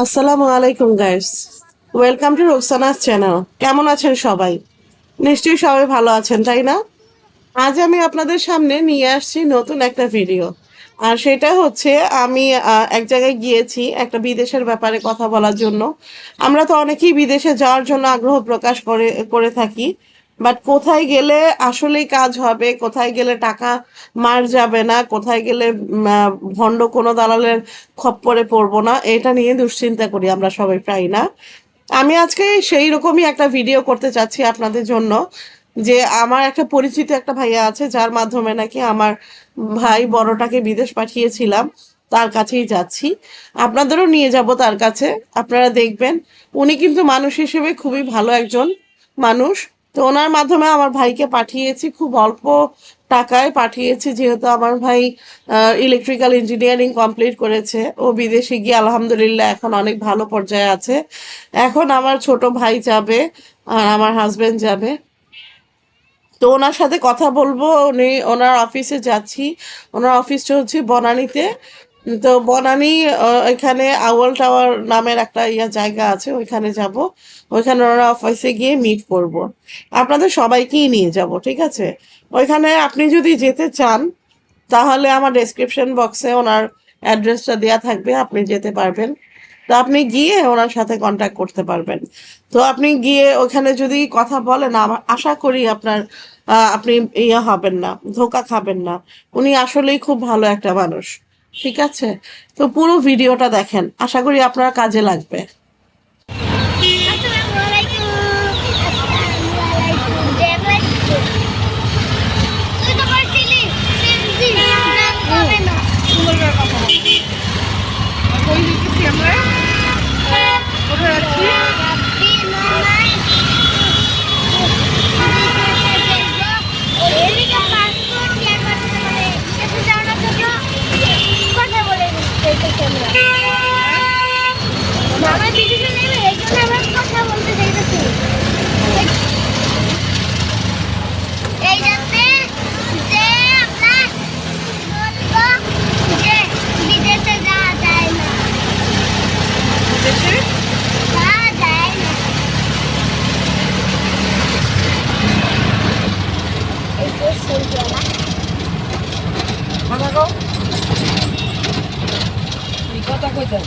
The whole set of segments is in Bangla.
আসসালামু আলাইকুম guys welcome to Roksana's channel কেমন আছেন সবাই? নিশ্চয়ই সবাই ভালো আছেন, তাই না? আজ আমি আপনাদের সামনে নিয়ে আসছি নতুন একটা ভিডিও আর সেটা হচ্ছে, আমি এক জায়গায় গিয়েছি, একটা বিদেশের ব্যাপারে কথা বলার জন্য। আমরা তো অনেকেই বিদেশে যাওয়ার জন্য আগ্রহ প্রকাশ করে করে থাকি। বাট কোথায় গেলে আসলেই কাজ হবে? কোথায় গেলে টাকা মার যাবে না? কোথায় গেলে ভণ্ড কোনো দালালের খপ্পরে পড়ব না? এটা নিয়ে দুশ্চিন্তা করি আমরা সবাই প্রায় না? আমি আজকে সেই রকমই একটা ভিডিও করতে চাচ্ছি আপনাদের জন্য, যে আমার একটা পরিচিত একটা ভাইয়া আছে, যার মাধ্যমে নাকি আমার ভাই বড়টাকে বিদেশ পাঠিয়েছিলাম, তার কাছেই যাচ্ছি। আপনাদেরও নিয়ে যাব তার কাছে, আপনারা দেখবেন। উনি কিন্তু মানুষ হিসেবে খুবই ভালো একজন মানুষ। তো ওনার মাধ্যমে আমার ভাইকে পাঠিয়েছি, খুব অল্প টাকায় পাঠিয়েছি, যেহেতু আমার ভাই ইলেকট্রিক্যাল ইঞ্জিনিয়ারিং কমপ্লিট করেছে। ও বিদেশে গিয়ে আলহামদুলিল্লাহ এখন অনেক ভালো পর্যায়ে আছে। এখন আমার ছোট ভাই যাবে, আর আমার হাজবেন্ড যাবে। তো ওনার সাথে কথা বলব, উনি, ওনার অফিসে যাচ্ছি। ওনার অফিসটা হচ্ছে বনানীতে। তো বনানি ওইখানে আউয়াল টাওয়ার নামের একটা ইয়া জায়গা আছে, ওইখানে যাব। ওইখানে ওনার অফিসে গিয়ে মিট করব। আপনাদের সবাইকেই নিয়ে যাব, ঠিক আছে? ওইখানে আপনি যদি যেতে চান, তাহলে আমার ডেসক্রিপশন বক্সে ওনার অ্যাড্রেসটা দেওয়া থাকবে, আপনি যেতে পারবেন। তো আপনি গিয়ে ওনার সাথে কন্ট্যাক্ট করতে পারবেন। তো আপনি গিয়ে ওখানে যদি কথা বলেন, আমার আশা করি আপনার আপনি ইয়ে হবেন না, ধোকা খাবেন না। উনি আসলেই খুব ভালো একটা মানুষ। ঠিক আছে? তো পুরো ভিডিওটা দেখেন। আশা করি আপনার কাজে লাগবে আলাইকুম দেবাই তুই তো বলছিলি সেমজি নাম হবে না সুন্দরভাবে কথা বলব কই দিতেছি আমরা কোথায় যাচ্ছি রাব্বি মামাই এদিকে পাসপোর্ট শেয়ার করতে বলে এসে যাওয়ার জন্য কথা বলে দিতেছি আমরা মামা বিদেশে নেবে এই জন্য আমরা কথা বলতে চাইতেছি এই যাতে যে আমরা বলব যে বিদেশে যাওয়া যায় না দেশে যাওয়া যায় না এই যে সেলফিওয়ালা কথা কও এই কথা কইতে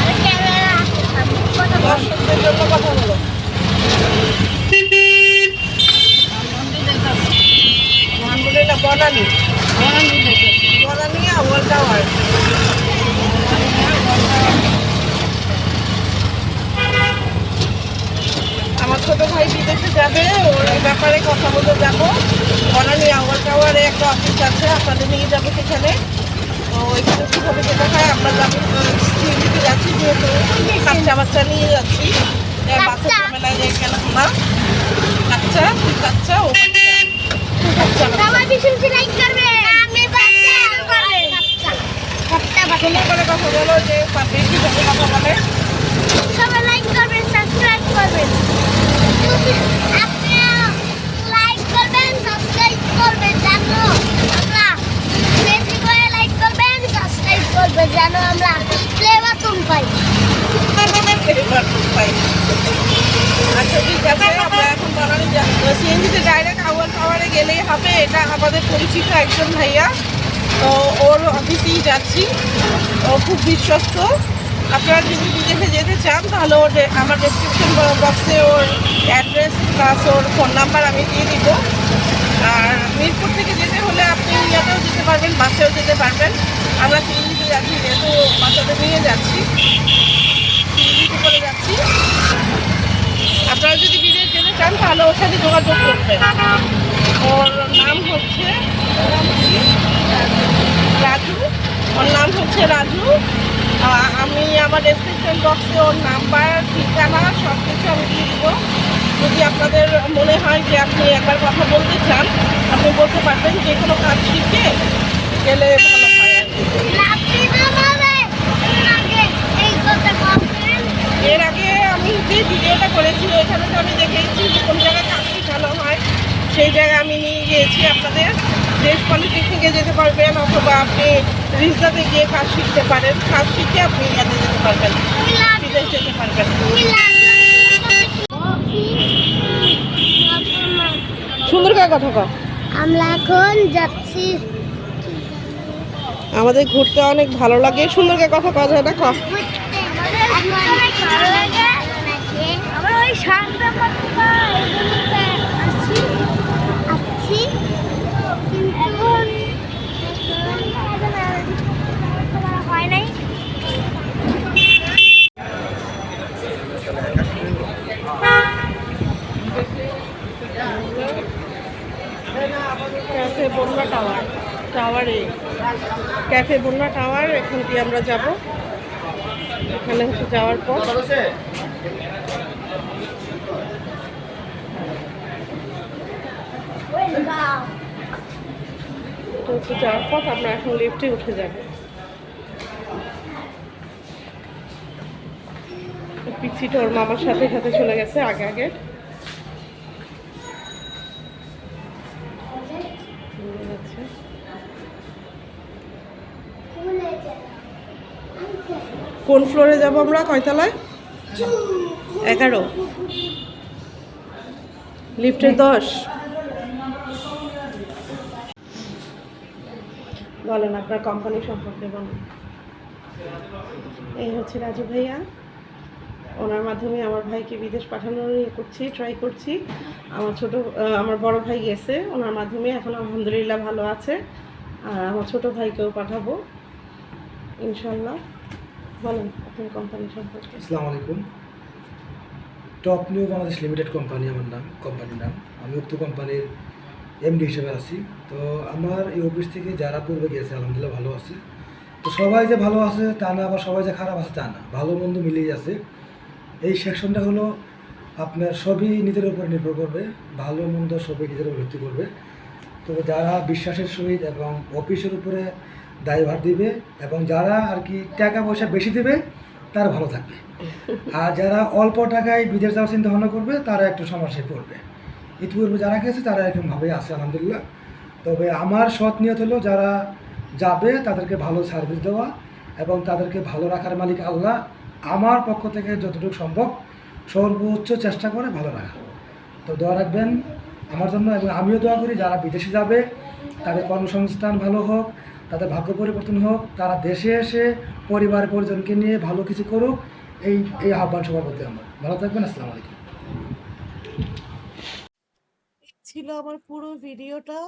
আর ক্যামেরা আছে সামনে কথা বল দর্শকদের জন্য কথা বলো আলহামদুলিল্লাহ বনানি বনানি আওয়াল আমার ছোট ভাই বিদেশে যাবে, ওর ব্যাপারে কথা বলে যাব। বনানি আওয়াল টাওয়ারে একটা অফিস আছে, আপনাদের নিয়ে যাব সেখানে। ওইখানে কীভাবে যেতে হয়, আমরা যাব। যাচ্ছি যেহেতু বাচ্চা বাচ্চা নিয়ে যাচ্ছি। বাচ্চা। ঝামেলায় কেন বাচ্চা বাচ্চা ও বাচ্চা তুই বাচ্চা না। সবাই বিশুনছি লাইক করবে আমি বাচ্চা করবে বাচ্চা বাচ্চা বাচ্চা সুন্দর করে কথা বলো যে পাবলিক কীভাবে কথা বলে সবাই লাইক করবেন সাবস্ক্রাইব করবেন আপনি লাইক করবেন সাবস্ক্রাইব করবেন জানো আমরা বেশি করে লাইক করবেন সাবস্ক্রাইব করবেন জানো আমরা প্লে বাটন পাই এবার খুব পাই। আচ্ছা ঠিক আছে আমরা এখন বানানি সিএনজিতে ডাইরেক্ট আওয়াল টাওয়ারে গেলেই হবে এটা আমাদের পরিচিত একজন ভাইয়া। তো ওর অফিসেই যাচ্ছি। ও খুব বিশ্বস্ত। আপনারা যদি বিদেশে যেতে চান, তাহলে ওর আমার ডেসক্রিপশন বক্সে ওর অ্যাড্রেস প্লাস ওর ফোন নাম্বার আমি দিয়ে দিব। আর মিরপুর থেকে যেতে হলে আপনি ইয়াতেও যেতে পারবেন, বাসেও যেতে পারবেন। আমরা তিন সিএনজিতে যাচ্ছি, যেহেতু বাচ্চাদের নিয়ে যাচ্ছি। করে যাচ্ছি। আপনারা যদি বিদেশ যেতে চান, তাহলে ওর সাথে যোগাযোগ করবেন। ওর নাম হচ্ছে? রাজু। ওর নাম হচ্ছে রাজু। আমি আমার ডেসক্রিপশন বক্সে ওর নাম্বার ঠিকানা সব কিছু আমি দিয়ে দেবো। যদি আপনাদের মনে হয় যে আপনি একবার কথা বলতে চান আপনি বলতে পারবেন যে কোনো কাজ শিখে গেলে ভালো হয় এর আগে আমি যে ভিডিওটা করেছি ওইখানে তো আমি দেখেছি যে কোন জায়গায় কাজ শেখানো হয় সেই জায়গায় আমি নিয়ে গিয়েছি আপনাদের। দেশ পলিটেকনিকে যেতে পারবেন অথবা আপনি রিজনাতে গিয়ে কাজ শিখতে পারেন। কাজ শিখে আপনি ইয়াতে যেতে পারবেন। বিদেশ যেতে পারবেন. সুন্দর করে কথা কও। আমরা এখন যাচ্ছি। আমাদের ঘুরতে অনেক ভালো লাগে। সুন্দর করে কথা যায় না কও। ভালো লাগে। আমরা ওই শান্ত আসছি কিন্তু এখন হয় নাই ক্যাফে বন্যা টাওয়ার টাওয়ারে ক্যাফে বন্যা টাওয়ার, এখান দিয়ে আমরা যাব? এখানে হচ্ছে যাওয়ার পর হচ্ছে যাওয়ার পথ, আমরা এখন লিফটে উঠে যাব। পিচ্ছিটা ওর মামার সাথে সাথে চলে গেছে, আগে আগে। কোন ফ্লোরে যাব আমরা কয়তলায়? এগারো। লিফটের দশ। বলেন আপনার কোম্পানি সম্পর্কে বলেন। এই হচ্ছে রাজু ভাইয়া। ওনার মাধ্যমে আমার ভাইকে বিদেশ পাঠানোর ইয়ে করছি ট্রাই করছি। আমার ছোট আমার বড় ভাই গেছে, ওনার মাধ্যমে এখন আলহামদুলিল্লাহ ভালো আছে। আর আমার ছোট ভাইকেও পাঠাবো, ইনশাল্লাহ। বলেন আপনার কোম্পানি সম্পর্কে। আসসালামু আলাইকুম। Top new Bangladesh limited company আমার নাম কোম্পানির নাম। আমি উক্ত কোম্পানির এমডি হিসেবে আছি। তো আমার এই অফিস থেকে যারা পূর্বে গিয়েছে আলহামদুলিল্লাহ ভালো আছে। তো সবাই যে ভালো আছে তা না, আবার সবাই যে খারাপ আছে তা না। ভালো মন্দ মিলিয়ে আছে। এই সেকশনটা হলো আপনার সবই নিজের উপর নির্ভর করবে। ভালো মন্দ সবই নিজের উপর ভিত্তি করবে। তবে যারা বিশ্বাসের সহিত এবং অফিসের উপরে দায়ভার দিবে এবং যারা আর কি টাকা পয়সা বেশি দেবে, তারা ভালো থাকবে। আর যারা অল্প টাকায় বিদেশ যাওয়ার চিন্তা ভাবনা করবে, তারা একটু সমস্যায় পড়বে। ইতিপূর্বে যারা গেছে, তারা এরকমভাবে আছে, আলহামদুলিল্লাহ। তবে আমার সৎ নিয়ত হলো, যারা যাবে, তাদেরকে ভালো সার্ভিস দেওয়া এবং তাদেরকে ভালো রাখার মালিক আল্লাহ আমার পক্ষ থেকে যতটুকু সম্ভব সর্বোচ্চ চেষ্টা করে ভালো রাখা। তো দোয়া রাখবেন আমার জন্য এবং আমিও দোয়া করি, যারা বিদেশে যাবে, তাদের কর্মসংস্থান ভালো হোক তাদের ভাগ্য পরিবর্তন হোক, তারা দেশে এসে পরিবার পরিজনকে নিয়ে ভালো কিছু করুক, এই এই আহ্বান সবার প্রতি আমার। ভালো থাকবেন, আসসালামু আলাইকুম। ছিল আমার পুরো ভিডিওটা।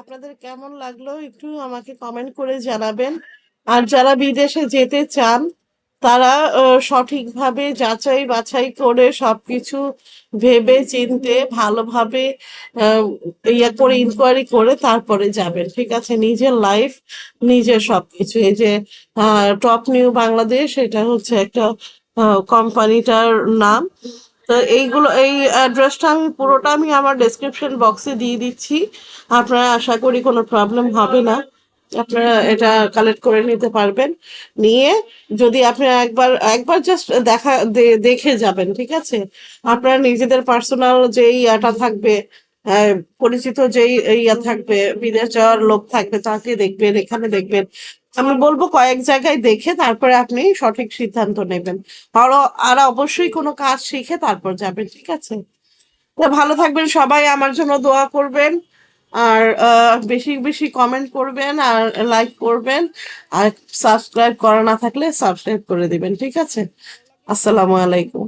আপনাদের কেমন লাগল একটু আমাকে কমেন্ট করে জানাবেন। আর যারা বিদেশে যেতে চান তারা সঠিকভাবে যাচাই বাছাই করে সবকিছু ভেবে চিনতে, ভালোভাবে ইয়ে করে ইনকোয়ারি করে তারপরে যাবেন, ঠিক আছে? নিজের লাইফ নিজের সবকিছু। এই যে টপ নিউ বাংলাদেশ এটা হচ্ছে একটা কোম্পানিটার নাম। তো এইগুলো, এই অ্যাড্রেসটা আমি, পুরোটা আমি আমার ডেসক্রিপশন বক্সে দিয়ে দিচ্ছি। আপনারা আশা করি কোনো প্রবলেম হবে না। আপনারা এটা কালেক্ট করে নিতে পারবেন। নিয়ে যদি আপনারা একবার একবার জাস্ট দেখা দেখে যাবেন, ঠিক আছে? আপনারা নিজেদের পার্সোনাল যে ইয়াটা থাকবে পরিচিত যেই ইয়া থাকবে, বিদেশ যাওয়ার লোক থাকবে, তাকে দেখবেন, এখানে দেখবেন। আমি বলব কয়েক জায়গায় দেখে তারপরে আপনি সঠিক সিদ্ধান্ত নেবেন। আরও আর অবশ্যই কোনো কাজ শিখে তারপর যাবেন, ঠিক আছে? ভালো থাকবেন সবাই, আমার জন্য দোয়া করবেন। আর বেশি বেশি কমেন্ট করবেন আর লাইক করবেন। আর সাবস্ক্রাইব করা না থাকলে সাবস্ক্রাইব করে দিবেন, ঠিক আছে? আসসালামু আলাইকুম।